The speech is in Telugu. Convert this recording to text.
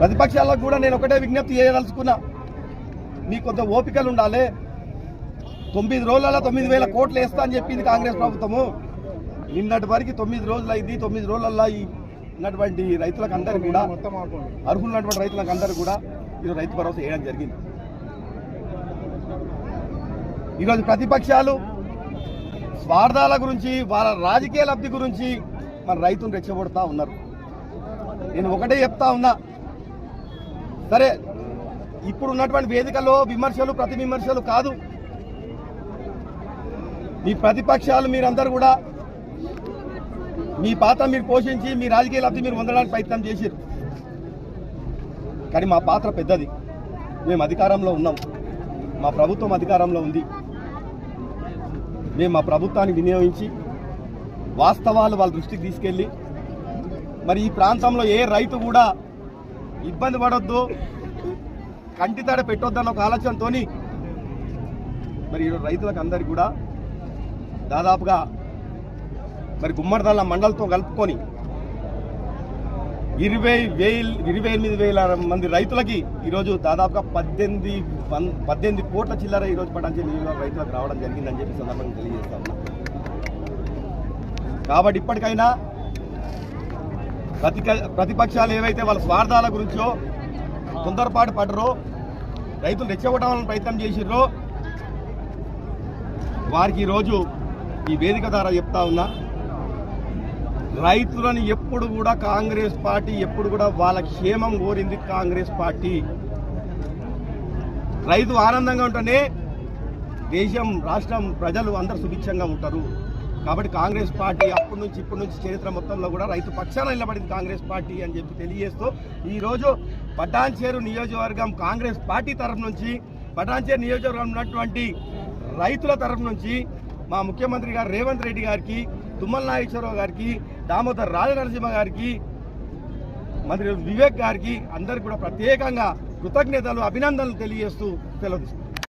ప్రతిపక్షాలకు కూడా నేను ఒకటే విజ్ఞప్తి చేయదలుచుకున్నా. మీకు కొంత ఓపికలు ఉండాలి. తొమ్మిది రోజులలో తొమ్మిది వేల కోట్లు వేస్తా అని చెప్పింది కాంగ్రెస్ ప్రభుత్వము. నిన్నటి వరకు తొమ్మిది రోజులు అయింది తొమ్మిది రోజులలో ఉన్నటువంటి రైతులకు అందరికీ కూడా అర్హులున్నటువంటి రైతులకు అందరికీ కూడా ఈరోజు రైతు భరోసా వేయడం జరిగింది. ఈరోజు ప్రతిపక్షాలు స్వార్థాల గురించి వాళ్ళ రాజకీయ లబ్ధి గురించి మన రైతును రెచ్చగొడతా ఉన్నారు. నేను ఒకటే చెప్తా ఉన్నా సరే ఇప్పుడు ఉన్నటువంటి వేదికలో విమర్శలు ప్రతి విమర్శలు కాదు. మీ ప్రతిపక్షాలు మీరందరూ కూడా మీ పాత్ర మీరు పోషించి మీ రాజకీయ లబ్ధి మీరు పొందడానికి ప్రయత్నం చేశారు కానీ మా పాత్ర పెద్దది. మేము అధికారంలో ఉన్నాం. మా ప్రభుత్వం అధికారంలో ఉంది. మేము మా ప్రభుత్వాన్ని వినియోగించి వాస్తవాలు వాళ్ళ దృష్టికి తీసుకెళ్ళి మరి ఈ ప్రాంతంలో ఏ రైతు కూడా ఇబ్బంది పడొద్దు. కంటి తడ పెట్టొద్దన్న ఒక ఆలోచనతో మరి ఈరోజు రైతులకు అందరికీ కూడా దాదాపుగా మరి గుమ్మడిదల్ల మండలతో కలుపుకొని ఇరవై వేలు ఇరవై ఎనిమిది వేల మంది రైతులకి ఈరోజు దాదాపుగా పద్దెనిమిది పద్దెనిమిది కోట్ల చిల్లర ఈరోజు పటాంచే నియోజకవర్గ రైతులకు రావడం జరిగిందని చెప్పి సందర్భంగా తెలియజేస్తా ఉన్నా. కాబట్టి ఇప్పటికైనా ప్రతిక ప్రతిపక్షాలు ఏవైతే వాళ్ళ స్వార్థాల గురించో తొందరపాటు పడరో రైతులు రెచ్చగొట్టాలని ప్రయత్నం చేసిర్రో వారికి ఈరోజు ఈ వేదిక ద్వారా చెప్తా ఉన్నా రైతులను ఎప్పుడు కూడా కాంగ్రెస్ పార్టీ ఎప్పుడు కూడా వాళ్ళ క్షేమం కోరింది కాంగ్రెస్ పార్టీ. రైతు ఆనందంగా ఉంటేనే దేశం రాష్ట్రం ప్రజలు అందరు సుభిక్షంగా ఉంటారు. కాబట్టి కాంగ్రెస్ పార్టీ అప్పటి నుంచి ఇప్పటి నుంచి చరిత్ర మొత్తంలో కూడా రైతు పక్షాన నిలబడింది కాంగ్రెస్ పార్టీ అని చెప్పి తెలియజేస్తూ ఈరోజు పటాన్చేరు నియోజకవర్గం కాంగ్రెస్ పార్టీ తరఫు నుంచి పటాన్చేరు నియోజకవర్గం ఉన్నటువంటి రైతుల తరఫు నుంచి మా ముఖ్యమంత్రి గారు రేవంత్ రెడ్డి గారికి తుమ్మల నాగేశ్వరరావు గారికి దామోదర్ రాజనరసింహ గారికి మంత్రి వివేక్ గారికి అందరికి కూడా ప్రత్యేకంగా కృతజ్ఞతలు అభినందనలు తెలియజేస్తూ సెలవు